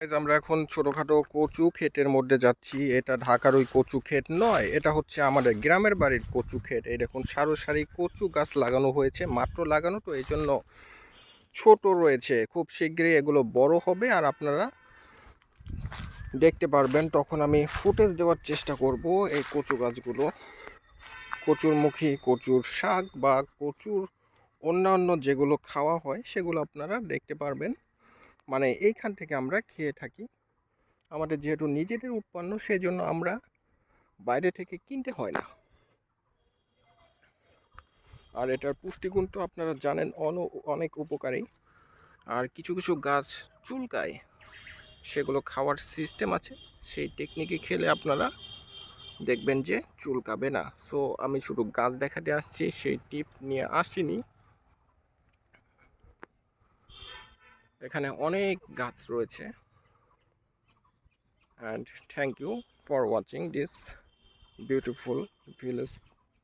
আমরা এখন ছোটখাটো কচু ক্ষেতের মধ্যে যাচ্ছি। এটা ঢাকার ওই কচু ক্ষেত নয়, এটা হচ্ছে আমাদের গ্রামের বাড়ির কচু ক্ষেত। এই দেখুন সারো সারি কচু গাছ লাগানো হয়েছে, মাত্র লাগানো, তো এই জন্য ছোট রয়েছে। খুব শীঘ্রই এগুলো বড় হবে, আর আপনারা দেখতে পারবেন, তখন আমি ফুটেজ দেওয়ার চেষ্টা করব এই কচু গাছগুলো। কচুর মুখী, কচুর শাক বা কচুর অন্যান্য যেগুলো খাওয়া হয়, সেগুলো আপনারা দেখতে পারবেন। মানে এইখান থেকে আমরা খেয়ে থাকি। আমাদের যেহেতু নিজেদের উৎপন্ন সেই জন্য আমরা বাইরে থেকে কিনতে হয় না। আর এটার পুষ্টিগুণ তো আপনারা জানেন, অন- অনেক উপকারী। আর কিছু কিছু গাছ চুলকায়, সেগুলো খাওয়ার সিস্টেম আছে। সেই টেকনিকে খেলে আপনারা দেখবেন যে চুলকাবে না। সো আমি শুধু গাছ দেখাতে আসছি, সেই টিপস নিয়ে আসিনি। এখানে অনেক গাছ রয়েছে। And thank you for watching this beautiful village